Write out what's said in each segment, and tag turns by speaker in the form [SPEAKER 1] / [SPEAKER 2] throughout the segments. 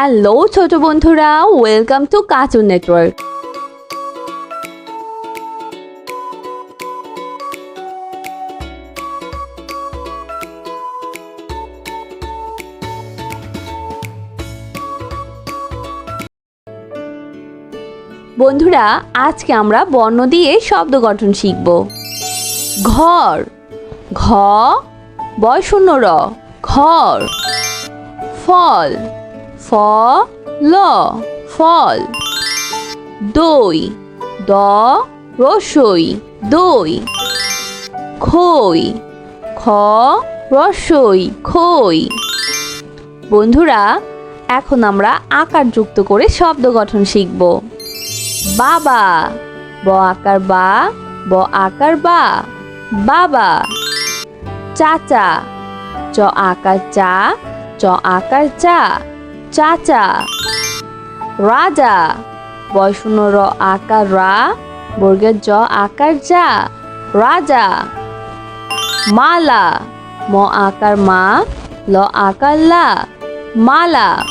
[SPEAKER 1] Hello ছোট বন্ধুরা welcome to cartoon network বন্ধুরা, আজকে আমরা বর্ণ দিয়ে শব্দ গঠন শিখব। ঘর। ঘ বয় শূন্য র। ঘর। ফল। ফ ল ফল। দই, দ, রসই। দই, খই। খ, রসই, খই। বন্ধুরা, এখন আমরা আকার যুক্ত করে শব্দ গঠন শিখব। বাবা, ব আকার বা, ব আকার বা, বাবা। চাচা, চ আকার চা, চ আকার চা। চাচা। রাজা। বয়শূন্য র আকার রা বর্গের জ আকার যা। রাজা। মালা। ম আকার মা, ল আকার লা, মালা।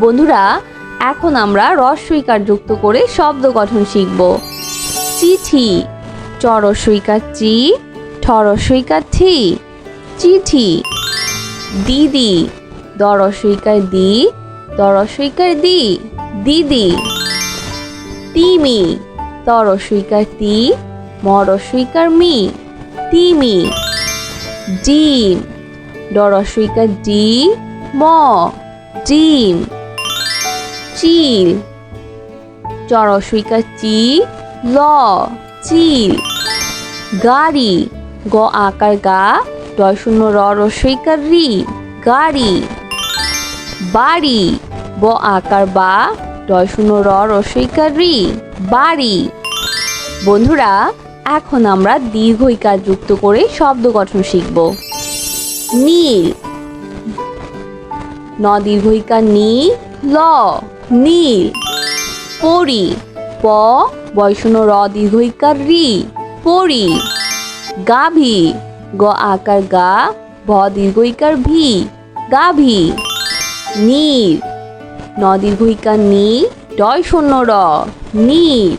[SPEAKER 1] বন্ধুরা, এখন আমরা রস্বইকার যুক্ত করে শব্দ গঠন শিখব। চিঠি। চরস্বইকার চি ঠরস্বইকার থি চিঠি। দিদি। দরস্বইকার দি দরস্বইকার দি, দিদি। তিমি তরস্বইকার তি মরস্বইকার মি, তিমি। ডিম ডরস্বইকার ডি ম, ডিম। চিল চরস্বইকার চি, ল, চিল। গাড়ি, গ আকার গা ডয় শূন্য র রস্বইকার রি, গাড়ি। বাড়ি। ব আকার বা ডয় র রস্বইকার রি বাড়ি। বন্ধুরা, এখন আমরা দীর্ঘইকার যুক্ত করে শব্দ গঠন শিখব। নীল। ন দীর্ঘইকার নি ল নীল। পরি। প বয়শূন্য র দীর্ঘইকার রি, পরি। গাভী। গ আকার গা, ভ দীর্ঘইকার ভি, গাভী। নীর ন দীর্ঘইকার নি ডয় শূন্য র নীর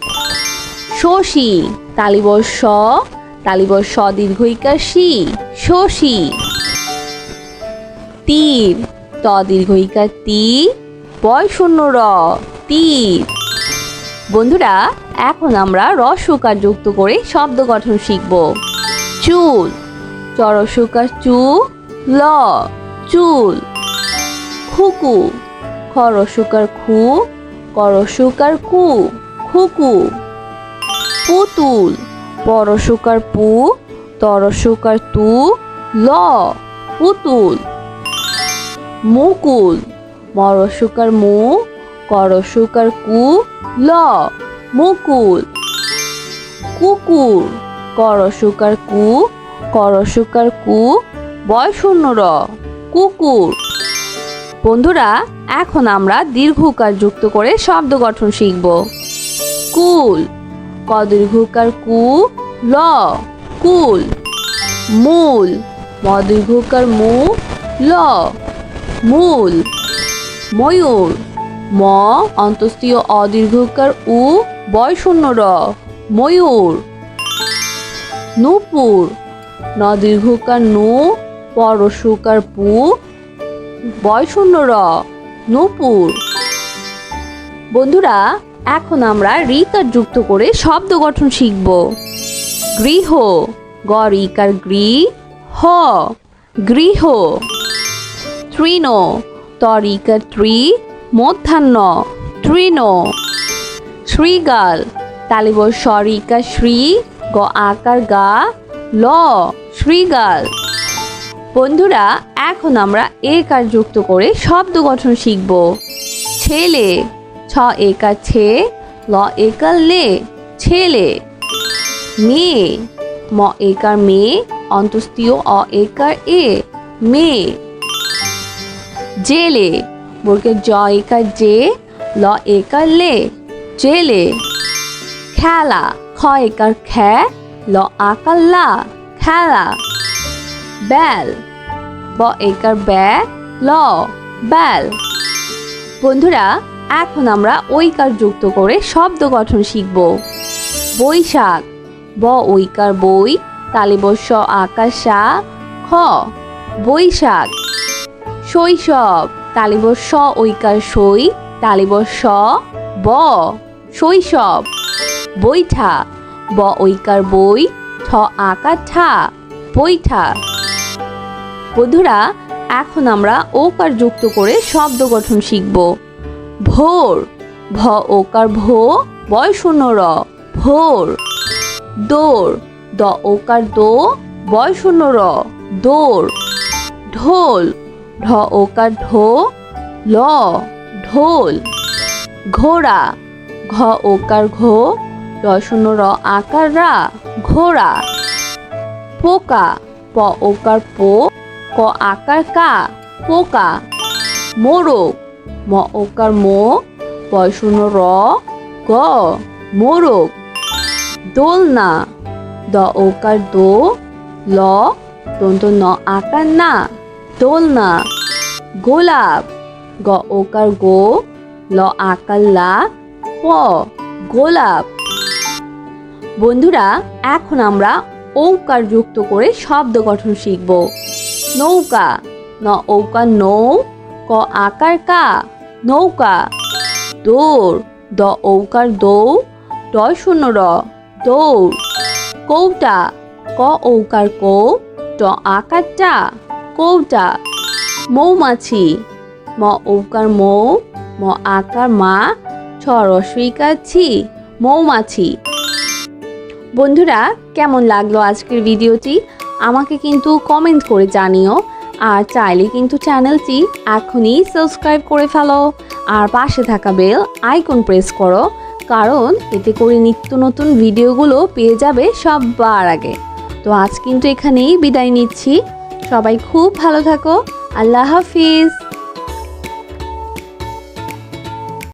[SPEAKER 1] শশী তালিবর স তালিবর স দীর্ঘইকার সি শশী। তীর ত দীর্ঘইকার তি বয় শূন্য র তীর। বন্ধুরা, এখন আমরা রস্যকার যুক্ত করে শব্দ গঠন শিখব। চুল চরস্যকার চু ল, চুল। খুকু। খরস্যকার খু করস্যকার কু, খুকু। পুতুল পরস্যকার পু তরস্যকার তু, ল, পুতুল। মুকুল মরস্যকার মু করস্যকার কু, ল, মুকুল। কুকুর করস্যকার কু করস্যকার কু বয় শূন্য র, কুকুর। বন্ধুরা, এখন আমরা দীর্ঘকার যুক্ত করে শব্দ গঠন শিখব। কুল। ক দীর্ঘকার কু, ল, কুল। মূল। ম দীর্ঘকার মু, ল, মূল। ময়ূর। ম অন্তস্তীয় অদীর্ঘকার উ বয় শূন্য র, ময়ূর। নূপুর। ন দীর্ঘকার নু পরশুকার পু বয় শূন্য র নূপুর। বন্ধুরা, এখন আমরা রিকার যুক্ত করে শব্দ গঠন শিখব। গৃহ গ রিকার গৃ, হ, গৃহ। তৃণ তরিকার ত্রি মধ্যাহ্ন। তৃণ শ্রীগাল তালিবর সরিকা শ্রী, গ আকার গা, ল শ্রীগাল বন্ধুরা, এখন আমরা একার যুক্ত করে শব্দ গঠন শিখব। ছেলে, ছ একা ছে, ল একার লে, ছেলে। মেয়ে, ম একার মেয়ে অন্তস্তীয় অ একার এ মেয়ে জেলে বর্গের জ একার জে, ল একার লে, জেলে। খেলা, খ একার খ্যা, ল আকার লা, খেলা। ব্যাল। ব একার ব্যা, ল, ব্যাল। বন্ধুরা, এখন আমরা ঐকার যুক্ত করে শব্দ গঠন শিখব। বৈশাখ। ব, ঐকার বই তালিবস্য আকাশা খ। বৈশাখ। শৈশব। তালিবস্য ঐকার সই তালিবস্য ব। শৈশব। বৈঠা। ব, ঐকার বই, ঠ, আকার, ঠা। বৈঠা। বন্ধুরা, এখন আমরা ওকার যুক্ত করে শব্দ গঠন শিখব। ভোর। ভ ওকার ভো বয় শূন্য র। ভোর। দৌড় দ ওকার দো বয় শূন্য র। দৌড় ঢোল। ঢ ওকার ঢো, ল। ঢোল। ঘোড়া। ঘ ওকার ঘো র শূন্য র আকার রা ঘোড়া। পোকা। প ওকার পো ক আকার কা পোকা মোরগ ম ওকার মো পয় শূন্য র, গ মোরগ দোলনা দ ওকার দো, ল দন্ত ন আকার না দোলনা গোলাপ, গ ওকার গো, ল আকার লা, প গোলাপ। বন্ধুরা, এখন আমরা ঔকার যুক্ত করে শব্দ গঠন শিখব। নৌকা। ন ঔকার নৌ, ক আকার কা, নৌকা। দৌড়, দ ঔকার দৌ, ড শূন্য র, দৌড়। কৌটা, ক ঔকার কৌ ট আকারটা কৌটা। মৌমাছি, ম ঔকার মৌ, ম আকার মা, ছ রসইকার ছি, মৌমাছি। বন্ধুরা, কেমন লাগল আজকের ভিডিওটি? আমাকে কিন্তু কমেন্ট করে জানিও। আর চাইলে কিন্তু চ্যানেলটি এখনই সাবস্ক্রাইব করে ফেলো। আর পাশে থাকা বেল আইকন প্রেস করো, কারণ এতে করে নিত্য নতুন ভিডিওগুলো পেয়ে যাবে সববার আগে। তো আজ কিন্তু এখানেই বিদায় নিচ্ছি। সবাই খুব ভালো থাকো। আল্লাহ হাফিজ।